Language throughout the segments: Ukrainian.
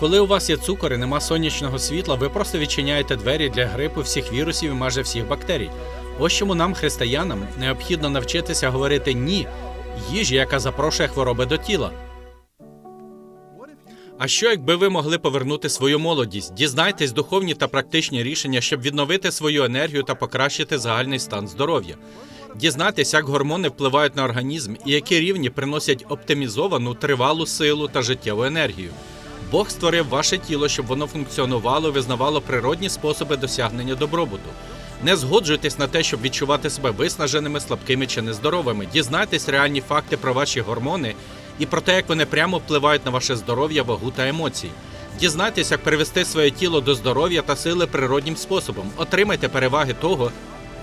Коли у вас є цукор і нема сонячного світла, ви просто відчиняєте двері для грипу всіх вірусів і майже всіх бактерій. Ось чому нам, християнам, необхідно навчитися говорити ні їжі, яка запрошує хвороби до тіла. А що якби ви могли повернути свою молодість? Дізнайтесь духовні та практичні рішення, щоб відновити свою енергію та покращити загальний стан здоров'я. Дізнайтесь, як гормони впливають на організм і які рівні приносять оптимізовану тривалу силу та життєву енергію. Бог створив ваше тіло, щоб воно функціонувало визнавало природні способи досягнення добробуту. Не згоджуйтесь на те, щоб відчувати себе виснаженими, слабкими чи нездоровими. Дізнайтесь реальні факти про ваші гормони і про те, як вони прямо впливають на ваше здоров'я, вагу та емоції. Дізнайтесь, як привести своє тіло до здоров'я та сили природнім способом. Отримайте переваги того,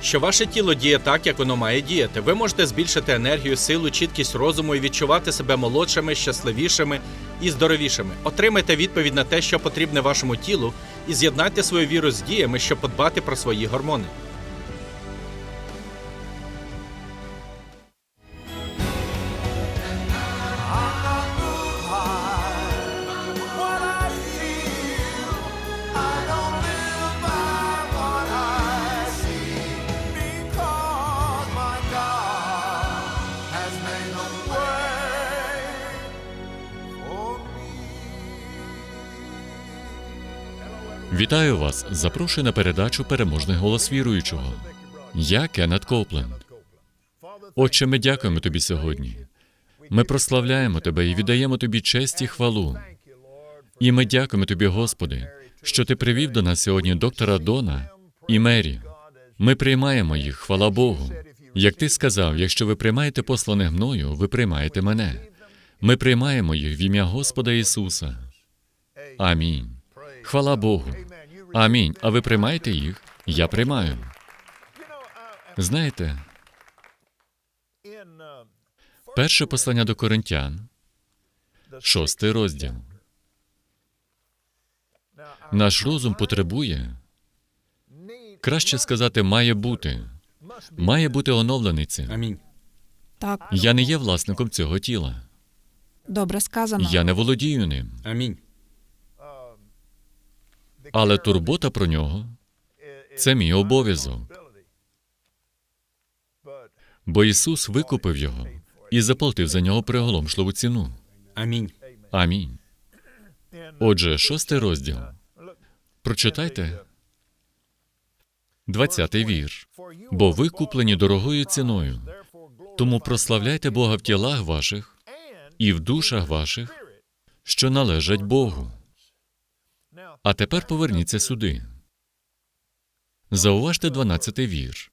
що ваше тіло діє так, як воно має діяти. Ви можете збільшити енергію, силу, чіткість розуму і відчувати себе молодшими, щасливішими і здоровішими. Отримайте відповідь на те, що потрібне вашому тілу, і з'єднайте свою віру з діями, щоб подбати про свої гормони. Вітаю вас! Запрошую на передачу Переможний голос віруючого. Я Кеннет Копленд. Отче, ми дякуємо тобі сьогодні. Ми прославляємо тебе і віддаємо тобі честь і хвалу. І ми дякуємо тобі, Господи, що ти привів до нас сьогодні доктора Дона і Мері. Ми приймаємо їх, хвала Богу. Як ти сказав, якщо ви приймаєте посланих мною, ви приймаєте мене. Ми приймаємо їх в ім'я Господа Ісуса. Амінь. Хвала Богу. Амінь. А ви приймаєте їх? Я приймаю. Знаєте, перше послання до коринтян, шостий розділ. Наш розум потребує, краще сказати, має бути, має бути оновлений цим. Амінь. Так, Я не є власником цього тіла. добре сказано. Я не володію ним. Амінь. Але турбота про нього це мій обов'язок. Бо Ісус викупив його і заплатив за нього приголомшливу ціну. Амінь. Амінь. Отже, шостий розділ. Прочитайте 20-й вірш. Бо ви куплені дорогою ціною. Тому прославляйте Бога в тілах ваших і в душах ваших, що належать Богу. А тепер поверніться сюди. Зауважте 12-й вірш.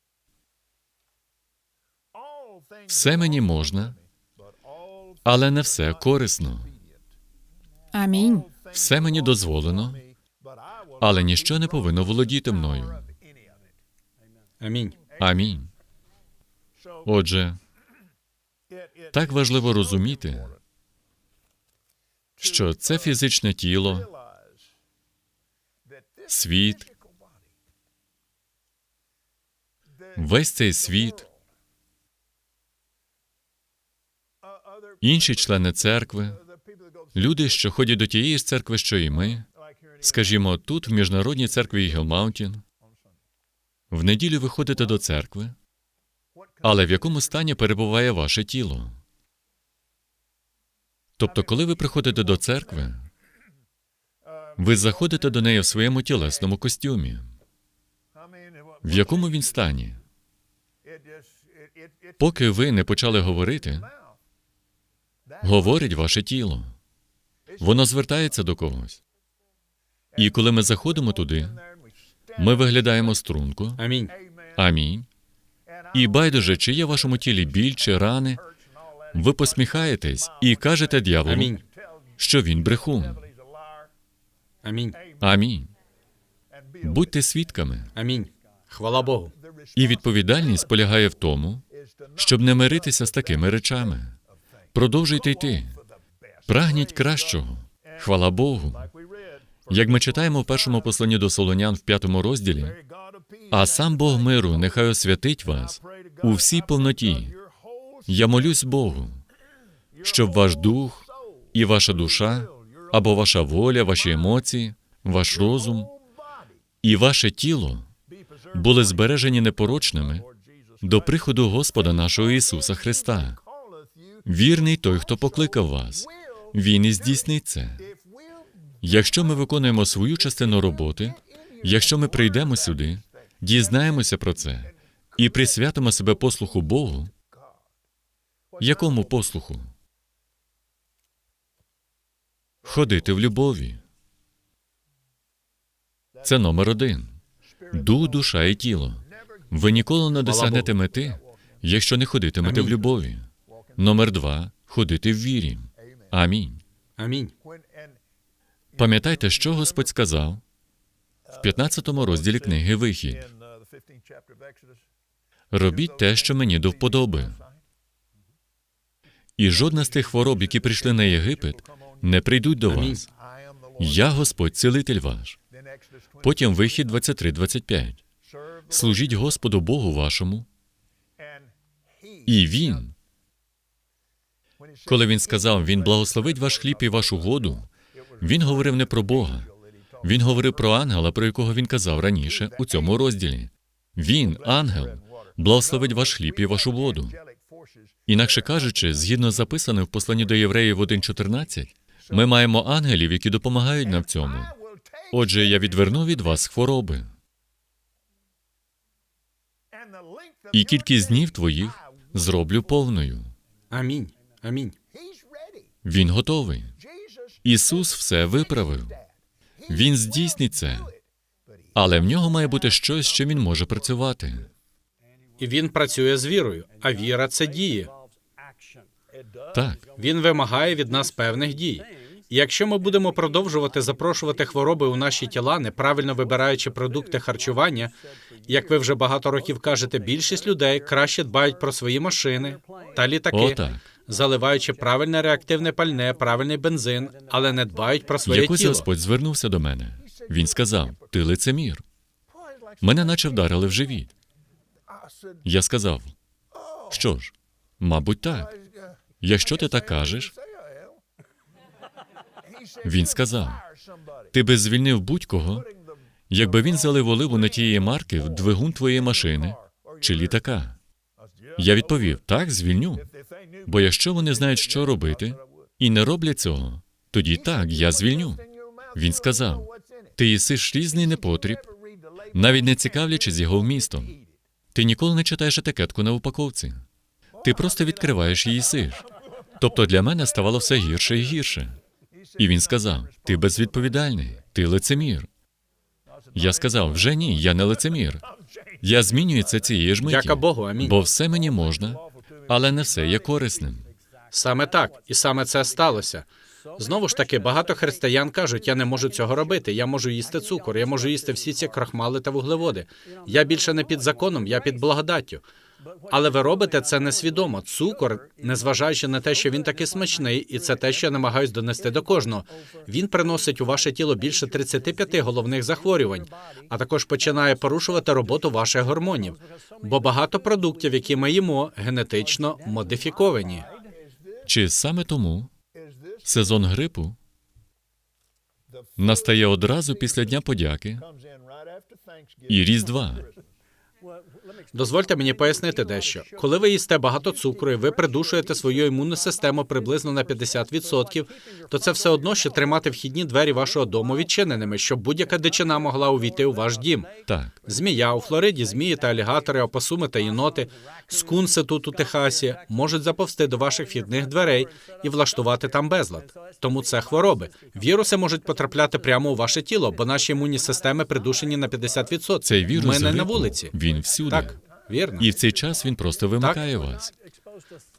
Все мені можна, але не все корисно. Амінь. Все мені дозволено, але ніщо не повинно володіти мною. Амінь. Амінь. Отже, так важливо розуміти, що це фізичне тіло, світ, весь цей світ, інші члени церкви, люди, що ходять до тієї ж церкви, що і ми, скажімо, тут, в міжнародній церкві Eagle Mountain, в неділю ви ходите до церкви, але в якому стані перебуває ваше тіло? Тобто, коли ви приходите до церкви, ви заходите до неї в своєму тілесному костюмі. В якому він стані? Поки ви не почали говорити, говорить ваше тіло. Воно звертається до когось. І коли ми заходимо туди, ми виглядаємо струнко. Амінь. Амінь. І байдуже, чи є в вашому тілі біль чи рани, ви посміхаєтесь і кажете дьяволу, Амінь. що він брехун. Амінь. Амінь. Будьте свідками. Амінь. Хвала Богу. І відповідальність полягає в тому, щоб не миритися з такими речами. Продовжуйте йти. Прагніть кращого. Хвала Богу. Як ми читаємо в першому посланні до Солонян в п'ятому розділі, а сам Бог миру нехай освятить вас у всій повноті. Я молюсь Богу, щоб ваш дух і ваша душа, або ваша воля, ваші емоції, ваш розум і ваше тіло були збережені непорочними до приходу Господа нашого Ісуса Христа. Вірний той, хто покликав вас. Він і здійснить це. Якщо ми виконуємо свою частину роботи, якщо ми прийдемо сюди, дізнаємося про це і присвятимо себе послуху Богу, якому послуху? Ходити в любові. Це номер один. Дух, душа і тіло. Ви ніколи не досягнете мети, якщо не ходитимете в любові. Номер два ходити в вірі. Амінь. Амінь. Пам'ятайте, що Господь сказав в 15 розділі книги Вихід. Робіть те, що мені до вподоби. І жодна з тих хвороб, які прийшли на Єгипет, не прийдуть до вас. Я Господь, цілитель ваш. Потім вихід 23-25. Служіть Господу Богу вашому, і Він. Коли він сказав, Він благословить ваш хліб і вашу воду, він говорив не про Бога. Він говорив про ангела, про якого він казав раніше у цьому розділі. Він, ангел, благословить ваш хліб і вашу воду. Інакше кажучи, згідно записаним в посланні до євреїв 1.14, ми маємо ангелів, які допомагають нам в цьому. Отже, я відверну від вас хвороби, і кількість днів твоїх зроблю повною. Амінь. Амінь. Він готовий. Ісус все виправив. Він здійснить це. Але в нього має бути щось, що він може працювати. І він працює з вірою, а віра це діє. Так, Він вимагає від нас певних дій. І якщо ми будемо продовжувати запрошувати хвороби у наші тіла, неправильно вибираючи продукти харчування, як ви вже багато років кажете, більшість людей краще дбають про свої машини та літаки, Отак. заливаючи правильне реактивне пальне, правильний бензин, але не дбають про своє якось тіло. Господь звернувся до мене. Він сказав: Ти лицемір. Мене наче вдарили в живіт. Я сказав: Що ж, мабуть, так. Якщо ти так кажеш, він сказав: Ти би звільнив будь-кого, якби він залив оливу на тієї марки в двигун твоєї машини чи літака. Я відповів: так, звільню. Бо якщо вони знають, що робити, і не роблять цього, тоді так, я звільню. Він сказав: Ти їсиш різний непотріб, навіть не цікавлячись його вмістом. Ти ніколи не читаєш етикетку на упаковці. Ти просто відкриваєш і їсиш. Тобто для мене ставало все гірше і гірше. І він сказав: Ти безвідповідальний, ти лицемір. Я сказав: вже ні, я не лицемір. Я змінюю це цієї ж миті. Дяка Богу, амінь. Бо все мені можна, але не все є корисним. Саме так, і саме це сталося. Знову ж таки, багато християн кажуть, я не можу цього робити. Я можу їсти цукор, я можу їсти всі ці крахмали та вуглеводи. Я більше не під законом, я під благодаттю. Але ви робите це несвідомо. Цукор, незважаючи на те, що він такий смачний, і це те, що я намагаюсь донести до кожного. Він приносить у ваше тіло більше 35 головних захворювань, а також починає порушувати роботу ваших гормонів. Бо багато продуктів, які ми їмо, генетично модифіковані. Чи саме тому сезон грипу настає одразу після Дня подяки і Різдва? Дозвольте мені пояснити дещо. Коли ви їсте багато цукру і ви придушуєте свою імунну систему приблизно на 50%, то це все одно, що тримати вхідні двері вашого дому відчиненими, щоб будь-яка дичина могла увійти у ваш дім. Так, Змія у Флориді, змії та алігатори, опосуми та єноти, скунси тут у Техасі можуть заповзти до ваших вхідних дверей і влаштувати там безлад. Тому це хвороби. Віруси можуть потрапляти прямо у ваше тіло, бо наші імунні системи придушені на 50%. цей вірус Ми не на вулиці. Він всюди. Так, вірно. І в цей час він просто вимикає вас.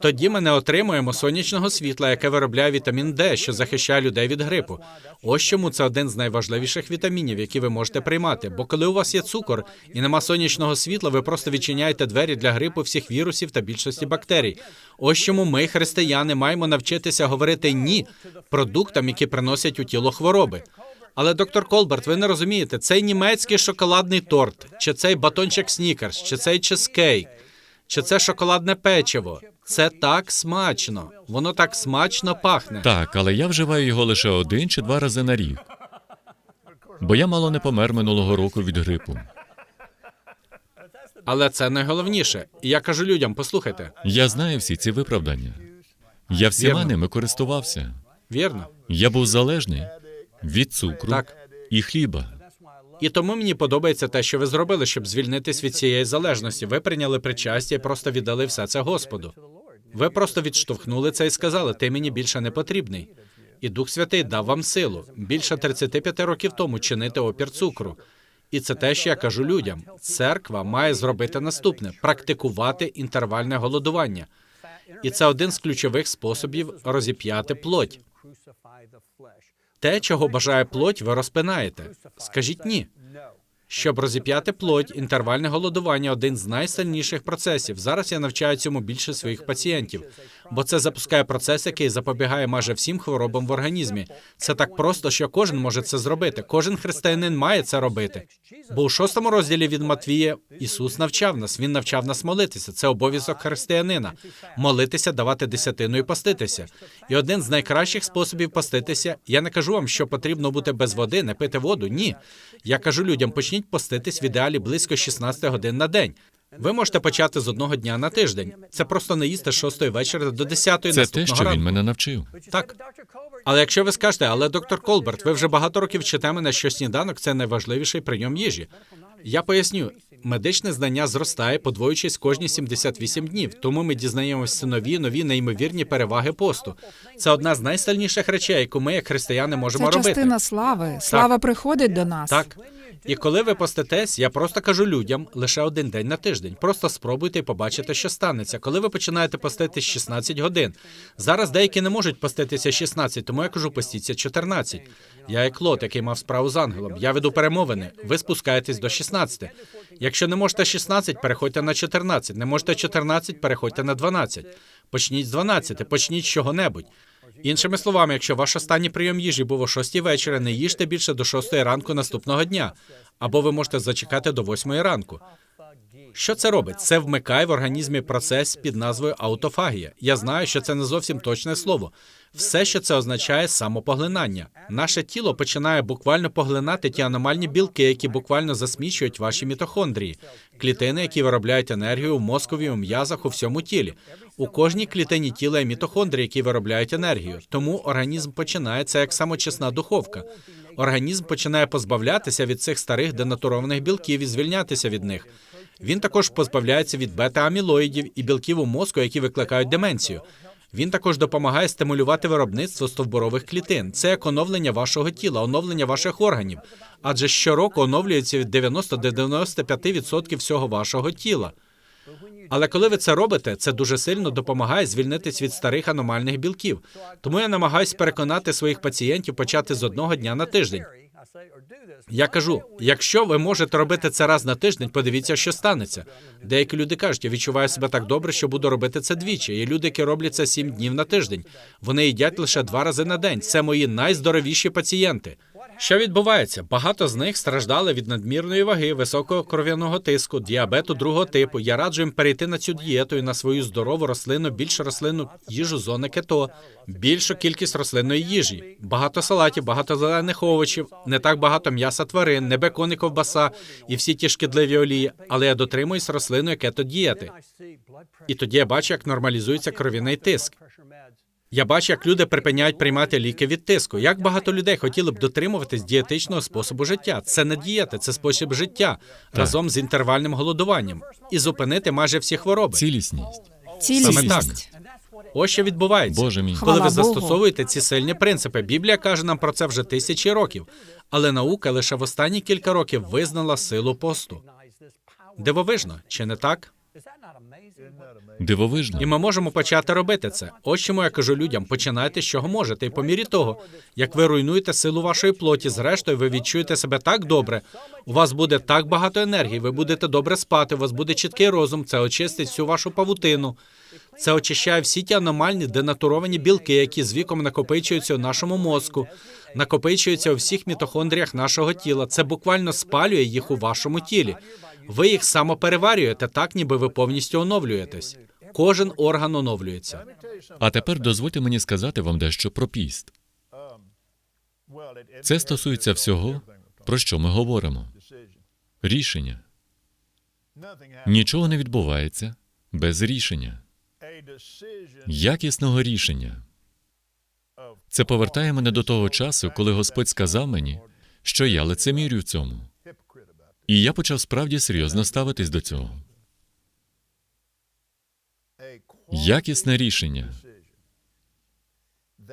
Тоді ми не отримуємо сонячного світла, яке виробляє вітамін Д, що захищає людей від грипу. Ось чому це один з найважливіших вітамінів, які ви можете приймати. Бо коли у вас є цукор і нема сонячного світла, ви просто відчиняєте двері для грипу всіх вірусів та більшості бактерій. Ось чому ми, християни, маємо навчитися говорити ні продуктам, які приносять у тіло хвороби. Але, доктор Колберт, ви не розумієте, цей німецький шоколадний торт, чи цей батончик снікерс, чи цей чизкейк, чи це шоколадне печиво. Це так смачно. Воно так смачно пахне. Так, але я вживаю його лише один чи два рази на рік. Бо я мало не помер минулого року від грипу. Але це найголовніше. І я кажу людям: послухайте, Я знаю всі ці виправдання. Я всіма Вірно. ними користувався. вірно? Я був залежний від цукру Так. і хліба. І тому мені подобається те, що ви зробили, щоб звільнитись від цієї залежності. Ви прийняли причастя і просто віддали все це Господу. Ви просто відштовхнули це і сказали: ти мені більше не потрібний. І Дух Святий дав вам силу більше 35 років тому чинити опір цукру. І це те, що я кажу людям. Церква має зробити наступне: практикувати інтервальне голодування. І це один з ключових способів розіп'яти плоть. Те, чого бажає плоть, ви розпинаєте. Скажіть ні. Щоб розіп'яти плоть, інтервальне голодування один з найсильніших процесів. Зараз я навчаю цьому більше своїх пацієнтів, бо це запускає процес, який запобігає майже всім хворобам в організмі. Це так просто, що кожен може це зробити. Кожен християнин має це робити. Бо у шостому розділі від Матвія Ісус навчав нас. Він навчав нас молитися. Це обов'язок християнина. Молитися, давати десятину і поститися. І один з найкращих способів поститися. Я не кажу вам, що потрібно бути без води, не пити воду. Ні. Я кажу людям, почніть поститись в ідеалі близько 16 годин на день. Ви можете почати з одного дня на тиждень. Це просто не їсти з 6 вечора до 10 Це те, що ранку. він мене навчив. Так. Але якщо ви скажете, але доктор Колберт, ви вже багато років вчите мене, що сніданок це найважливіший прийом їжі. Я поясню, медичне знання зростає, подвоюючись кожні 78 днів. Тому ми дізнаємося нові, нові неймовірні переваги посту. Це одна з найсильніших речей, яку ми, як християни, можемо Це робити. частина слави. Слава приходить до нас. Так. І коли ви поститесь, я просто кажу людям лише один день на тиждень. Просто спробуйте і побачите, що станеться. Коли ви починаєте поститись 16 годин. Зараз деякі не можуть поститися 16, тому я кажу, постіться 14. Я як лот, який мав справу з ангелом. Я веду перемовини. Ви спускаєтесь до 16. Якщо не можете 16, переходьте на 14. Не можете 14, переходьте на 12. Почніть з 12, почніть з чого-небудь. Іншими словами, якщо ваш останній прийом їжі був о 6 вечора, не їжте більше до 6 ранку наступного дня, або ви можете зачекати до 8 ранку. Що це робить? Це вмикає в організмі процес під назвою аутофагія. Я знаю, що це не зовсім точне слово. Все, що це означає, самопоглинання. Наше тіло починає буквально поглинати ті аномальні білки, які буквально засмічують ваші мітохондрії, клітини, які виробляють енергію в мозкові, у м'язах, у всьому тілі. У кожній клітині тіла є мітохондрії, які виробляють енергію. Тому організм починає це як самочисна духовка. Організм починає позбавлятися від цих старих денатурованих білків і звільнятися від них. Він також позбавляється від бета-амілоїдів і білків у мозку, які викликають деменцію. Він також допомагає стимулювати виробництво стовбурових клітин. Це як оновлення вашого тіла, оновлення ваших органів. Адже щороку оновлюється від 90 до 95% всього вашого тіла. Але коли ви це робите, це дуже сильно допомагає звільнитись від старих аномальних білків. Тому я намагаюся переконати своїх пацієнтів почати з одного дня на тиждень. Я кажу: якщо ви можете робити це раз на тиждень, подивіться, що станеться. Деякі люди кажуть, я відчуваю себе так добре, що буду робити це двічі. Є люди, які роблять це сім днів на тиждень. Вони їдять лише два рази на день. Це мої найздоровіші пацієнти. Що відбувається? Багато з них страждали від надмірної ваги, високого кров'яного тиску, діабету другого типу. Я раджу їм перейти на цю дієту і на свою здорову рослину, більш рослинну їжу зони кето, більшу кількість рослинної їжі, багато салатів, багато зелених овочів, не так багато м'яса тварин, не бекон і ковбаса і всі ті шкідливі олії. Але я дотримуюсь рослинної кето дієти. І тоді я бачу, як нормалізується кров'яний тиск. Я бачу, як люди припиняють приймати ліки від тиску. Як багато людей хотіли б дотримуватись дієтичного способу життя. Це не дієта, це спосіб життя разом з інтервальним голодуванням і зупинити майже всі хвороби. Цілісність. Цілісність. Ось що відбувається. Боже мій. Коли ви Богу. застосовуєте ці сильні принципи, Біблія каже нам про це вже тисячі років, але наука лише в останні кілька років визнала силу посту. Дивовижно, чи не так? Дивовижно. І ми можемо почати робити це. Ось чому я кажу людям: починайте з чого можете, і по мірі того, як ви руйнуєте силу вашої плоті, зрештою ви відчуєте себе так добре. У вас буде так багато енергії, ви будете добре спати, у вас буде чіткий розум, це очистить всю вашу павутину. Це очищає всі ті аномальні денатуровані білки, які з віком накопичуються у нашому мозку, накопичуються у всіх мітохондріях нашого тіла. Це буквально спалює їх у вашому тілі. Ви їх самопереварюєте так, ніби ви повністю оновлюєтесь. Кожен орган оновлюється. А тепер дозвольте мені сказати вам дещо про піст. Це стосується всього, про що ми говоримо. Рішення. Нічого не відбувається без рішення, якісного рішення. Це повертає мене до того часу, коли Господь сказав мені, що я лицемірю в цьому. І я почав справді серйозно ставитись до цього. Якісне рішення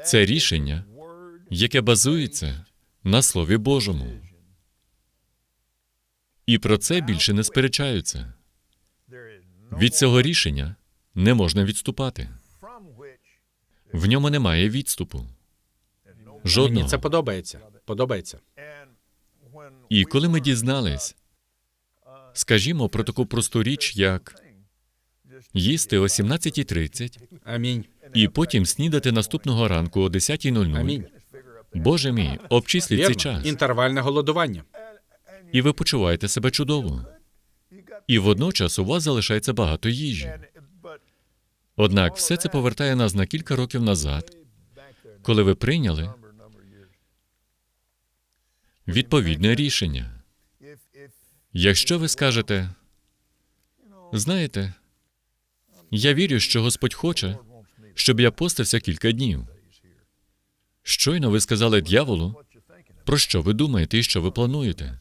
це рішення, яке базується на Слові Божому. І про це більше не сперечаються. Від цього рішення не можна відступати. В ньому немає відступу. Мені це подобається. Подобається. І коли ми дізнались, скажімо, про таку просту річ, як їсти о 17.30 Амінь. і потім снідати наступного ранку о 10.00, Амінь. Боже мій, обчисліть цей час, Інтервальне голодування. і ви почуваєте себе чудово. І водночас у вас залишається багато їжі. Однак все це повертає нас на кілька років назад, коли ви прийняли відповідне рішення. Якщо ви скажете, знаєте, я вірю, що Господь хоче, щоб я постився кілька днів. Щойно ви сказали дьяволу, про що ви думаєте і що ви плануєте.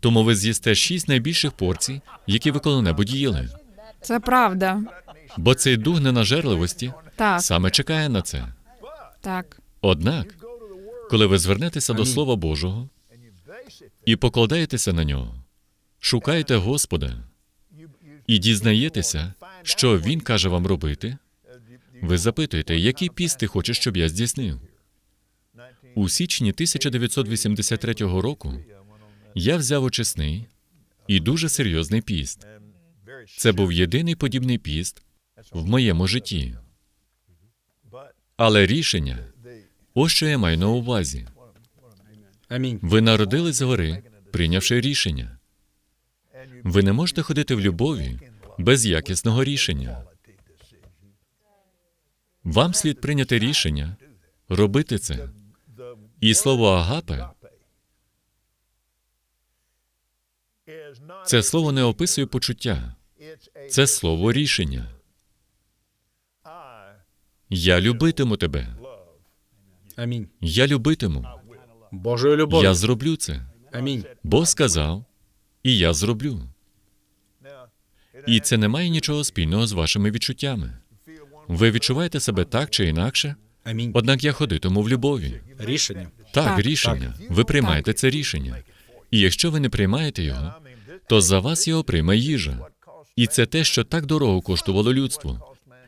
Тому ви з'їсте шість найбільших порцій, які ви коли-небудь їли. Це правда. Бо цей дух ненажерливості Так, саме чекає на це. так. Однак, коли ви звернетеся до Слова Божого і покладаєтеся на нього, шукаєте Господа і дізнаєтеся, що Він каже вам робити, ви запитуєте, який піст ти хочеш, щоб я здійснив. У січні 1983 року я взяв очисний і дуже серйозний піст. Це був єдиний подібний піст в моєму житті. Але рішення ось що я маю на увазі. Амінь. Ви народились згори, прийнявши рішення. Ви не можете ходити в любові без якісного рішення. Вам слід прийняти рішення робити це. І слово агапе це слово не описує почуття, це слово рішення. Я любитиму тебе. Амінь. Я любитиму. Божою любов'ю. Я зроблю це. Амінь. Бог сказав, і я зроблю. І це не має нічого спільного з вашими відчуттями. Ви відчуваєте себе так чи інакше, Амінь. однак я ходитиму в любові. Рішення. Так, Так. рішення. Ви приймаєте це рішення. І якщо ви не приймаєте його, то за вас його прийме їжа. І це те, що так дорого коштувало людству.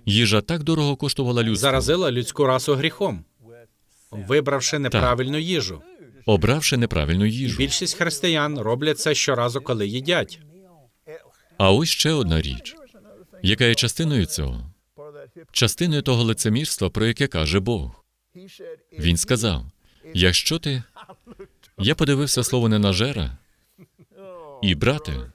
Їжа так дорого коштувала людству, Заразила людську расу гріхом, вибравши неправильну їжу. обравши неправильну їжу. Більшість християн роблять це щоразу, коли їдять. А ось ще одна річ, яка є частиною цього, частиною того лицемірства, про яке каже Бог. Він сказав: якщо ти. Я подивився слово ненажера, і, брате,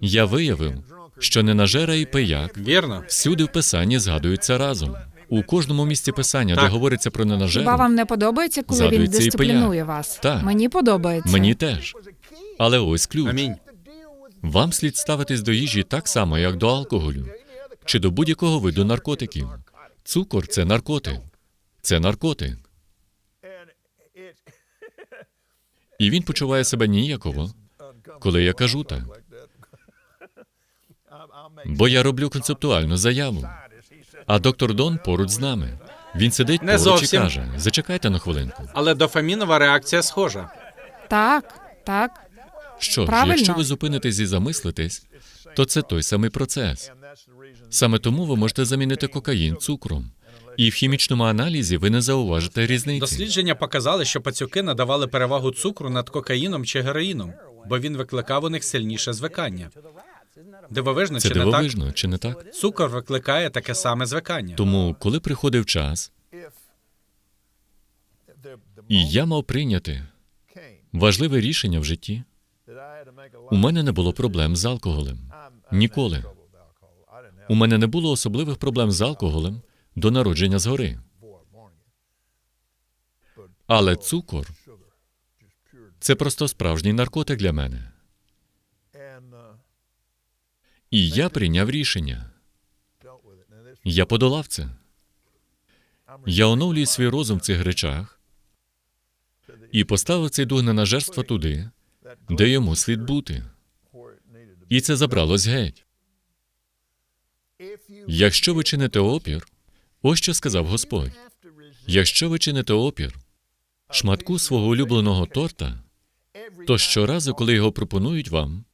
я виявив, що ненажера і пияк Вірно? всюди в писанні згадуються разом. У кожному місці писання, де говориться про Хіба вам не подобається, коли він Згадується і дисциплінує вас? Так. Мені подобається. мені теж. Але ось ключ. Амінь. Вам слід ставитись до їжі так само, як до алкоголю, чи до будь-якого виду наркотиків. Цукор це наркотик. Це наркотик. І він почуває себе ніяково, коли я кажу так. Бо я роблю концептуальну заяву. А доктор Дон поруч з нами. Він сидить Не поруч зовсім. і каже: зачекайте на хвилинку. Але дофамінова реакція схожа. Так, так. Що ж, Правильно. якщо ви зупинитесь і замислитесь, то це той самий процес. Саме тому ви можете замінити кокаїн цукром. І в хімічному аналізі ви не зауважите різниці. Дослідження показали, що пацюки надавали перевагу цукру над кокаїном чи героїном, бо він викликав у них сильніше звикання. Дивовижно, Це чи не дивовижно, чи не так? так? Цукор викликає таке саме звикання. Тому, коли приходив час, і я мав прийняти важливе рішення в житті, у мене не було проблем з алкоголем. Ніколи. У мене не було особливих проблем з алкоголем до народження згори. Але цукор це просто справжній наркотик для мене. І я прийняв рішення. Я подолав це. Я оновлюю свій розум в цих речах і поставив цей дух ненажерства туди, де йому слід бути. І це забралось геть. Якщо ви чините опір, ось що сказав Господь. Якщо ви чините опір шматку свого улюбленого торта, то щоразу, коли його пропонують вам,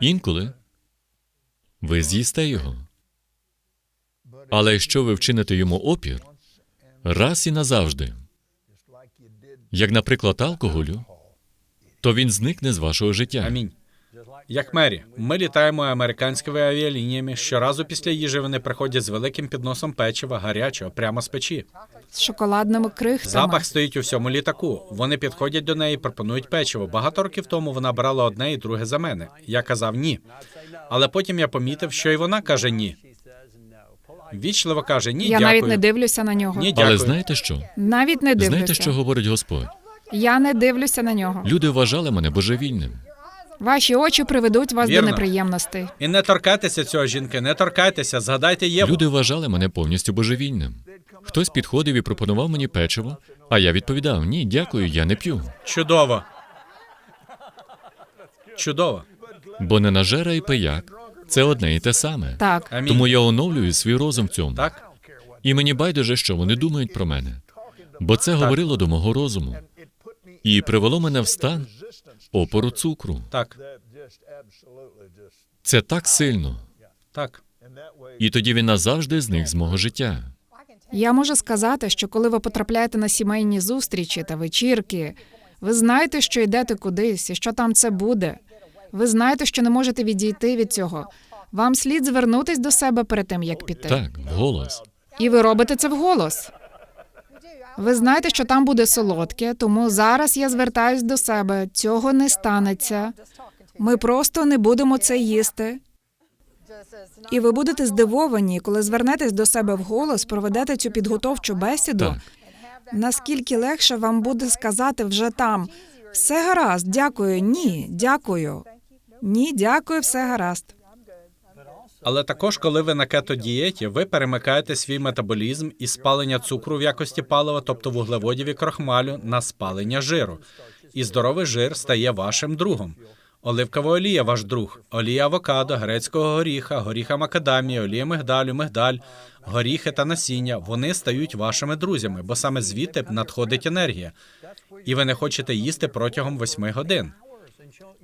інколи ви з'їсте його. Але якщо ви вчините йому опір раз і назавжди, як, наприклад, алкоголю, то він зникне з вашого життя. Амінь. Як Мері, ми літаємо американськими авіалініями. Щоразу після їжі вони приходять з великим підносом печива, гарячого, прямо з печі. З шоколадними крихтами. Запах стоїть у всьому літаку. Вони підходять до неї пропонують печиво. Багато років тому вона брала одне і друге за мене. Я казав ні. Але потім я помітив, що і вона каже ні. Вічливо каже ні, Я дякую. навіть не дивлюся на нього. Ні, дякую. Але знаєте що? Навіть не дивлюся. Знаєте, що говорить Господь? Я не дивлюся на нього. Люди вважали мене божевільним. Ваші очі приведуть вас Вірно. до неприємностей. І не торкайтеся цього жінки, не торкайтеся, згадайте Єву. Люди вважали мене повністю божевільним. Хтось підходив і пропонував мені печиво, а я відповідав: ні, дякую, я не п'ю. Чудово. Чудово. Бо ненажера і пияк це одне і те саме. Так, Амінь. Тому я оновлюю свій розум в цьому. Так? І мені байдуже, що вони думають про мене. Бо це говорило до мого розуму і привело мене в стан опору цукру. Так. Це так сильно. Так. І тоді він назавжди зник з мого життя. я можу сказати, що коли ви потрапляєте на сімейні зустрічі та вечірки, ви знаєте, що йдете кудись і що там це буде. Ви знаєте, що не можете відійти від цього. Вам слід звернутись до себе перед тим, як піти. Так, вголос. І ви робите це вголос. Ви знаєте, що там буде солодке, тому зараз я звертаюсь до себе. Цього не станеться. Ми просто не будемо це їсти. І ви будете здивовані, коли звернетесь до себе вголос, проведете цю підготовчу бесіду. Так. Наскільки легше вам буде сказати вже там все гаразд, дякую, ні, дякую. Ні, дякую, все гаразд. Але також, коли ви на кето-дієті, ви перемикаєте свій метаболізм із спалення цукру в якості палива, тобто вуглеводів і крохмалю, на спалення жиру. І здоровий жир стає вашим другом. Оливкова олія ваш друг, олія авокадо, грецького горіха, горіха макадамії, олія мигдалю, мигдаль, горіхи та насіння. Вони стають вашими друзями, бо саме звідти надходить енергія. І ви не хочете їсти протягом восьми годин.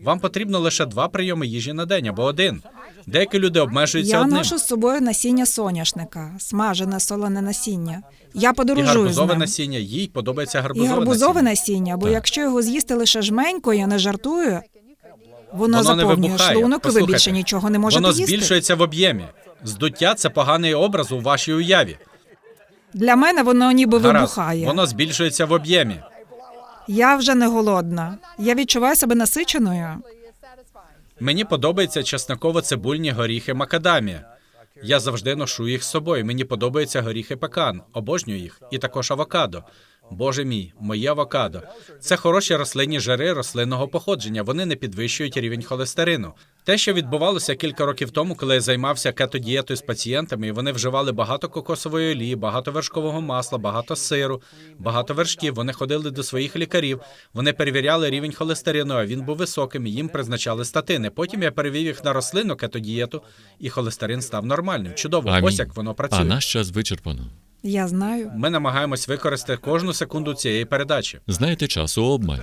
Вам потрібно лише два прийоми їжі на день або один. Деякі люди обмежуються Я одним. ношу з собою насіння соняшника, смажене солене насіння. Я І подорожую з гарбузове ним. насіння, їй подобається І гарбузове, гарбузове насіння. насіння, бо Так. якщо його з'їсти лише жменько, я не жартую, воно, Воно не заповнює вибухає. шлунок, і ви Послухайте, більше нічого не можете Воно їсти. збільшується в об'ємі. Здуття це поганий образ у вашій уяві. Для мене воно ніби Гаразд. вибухає. Воно збільшується в об'ємі. Я вже не голодна. Я відчуваю себе насиченою. Мені подобаються чесноково-цибульні горіхи макадамія. Я завжди ношу їх з собою. Мені подобаються горіхи пекан, обожнюю їх, і також авокадо. Боже мій, моє авокадо. Це хороші рослинні жири рослинного походження. Вони не підвищують рівень холестерину. Те, що відбувалося кілька років тому, коли я займався кетодієтою з пацієнтами, і вони вживали багато кокосової олії, багато вершкового масла, багато сиру, багато вершків. Вони ходили до своїх лікарів. Вони перевіряли рівень холестерину, а він був високим. і Їм призначали статини. Потім я перевів їх на рослинну кетодієту, і холестерин став нормальним. Чудово, Амінь. ось як воно працює. А наш час вичерпано. Я знаю. Ми намагаємось використати кожну секунду цієї передачі. Знаєте, часу обмаль.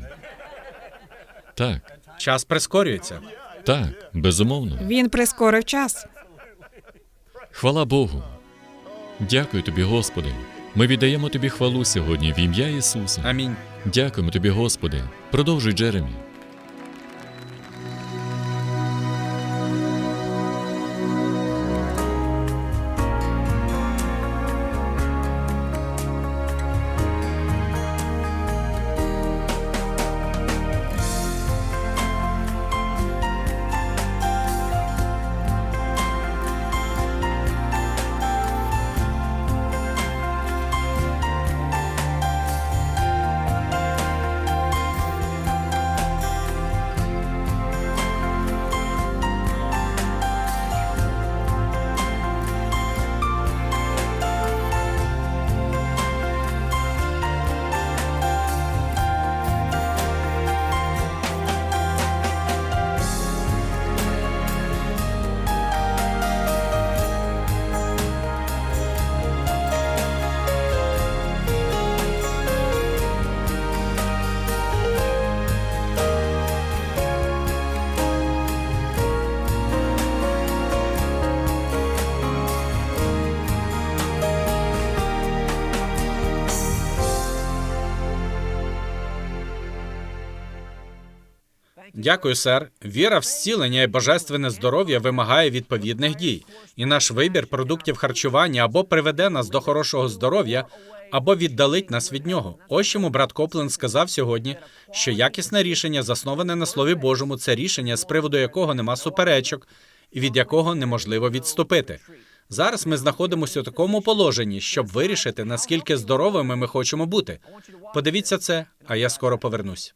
Так, Час прискорюється. так, безумовно. Він прискорив час. Хвала Богу. Дякую тобі, Господи. Ми віддаємо тобі хвалу сьогодні в ім'я Ісуса. Амінь. Дякуємо тобі, Господи. Продовжуй, Джеремі. Дякую, сер. Віра в зцілення і божественне здоров'я вимагає відповідних дій, і наш вибір продуктів харчування або приведе нас до хорошого здоров'я, або віддалить нас від нього. Ось чому брат Коплен сказав сьогодні, що якісне рішення, засноване на Слові Божому, це рішення, з приводу якого нема суперечок і від якого неможливо відступити. Зараз ми знаходимося у такому положенні, щоб вирішити, наскільки здоровими ми хочемо бути. Подивіться це, а я скоро повернусь.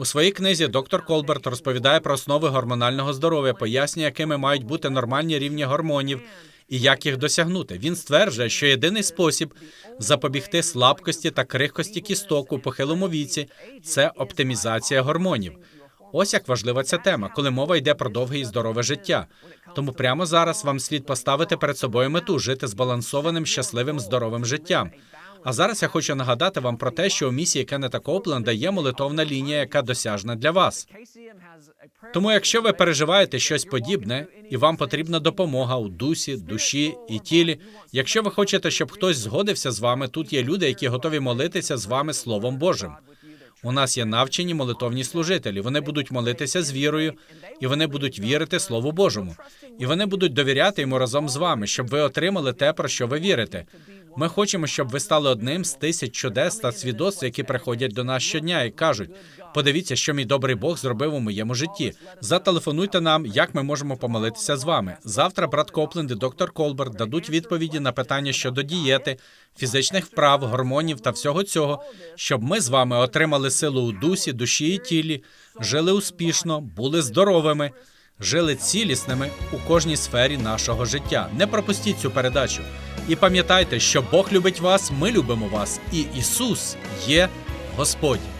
У своїй книзі доктор Колберт розповідає про основи гормонального здоров'я, пояснює, якими мають бути нормальні рівні гормонів і як їх досягнути. Він стверджує, що єдиний спосіб запобігти слабкості та крихкості кісток у похилому віці це оптимізація гормонів. Ось як важлива ця тема, коли мова йде про довге і здорове життя. Тому прямо зараз вам слід поставити перед собою мету жити збалансованим, щасливим, здоровим життям. А зараз я хочу нагадати вам про те, що у місії Кеннета Копленда є молитовна лінія, яка досяжна для вас. Тому, якщо ви переживаєте щось подібне, і вам потрібна допомога у дусі, душі і тілі, якщо ви хочете, щоб хтось згодився з вами, тут є люди, які готові молитися з вами Словом Божим. У нас є навчені молитовні служителі. Вони будуть молитися з вірою, і вони будуть вірити Слову Божому. І вони будуть довіряти йому разом з вами, щоб ви отримали те, про що ви вірите. Ми хочемо, щоб ви стали одним з тисяч чудес та свідоцтв, які приходять до нас щодня і кажуть: подивіться, що мій добрий Бог зробив у моєму житті. Зателефонуйте нам, як ми можемо помолитися з вами. Завтра брат Копленд і доктор Колберт дадуть відповіді на питання щодо дієти, фізичних вправ, гормонів та всього цього, щоб ми з вами отримали силу у дусі, душі і тілі, жили успішно, були здоровими. Жили цілісними у кожній сфері нашого життя. Не пропустіть цю передачу. І пам'ятайте, що Бог любить вас, ми любимо вас, і Ісус є Господь.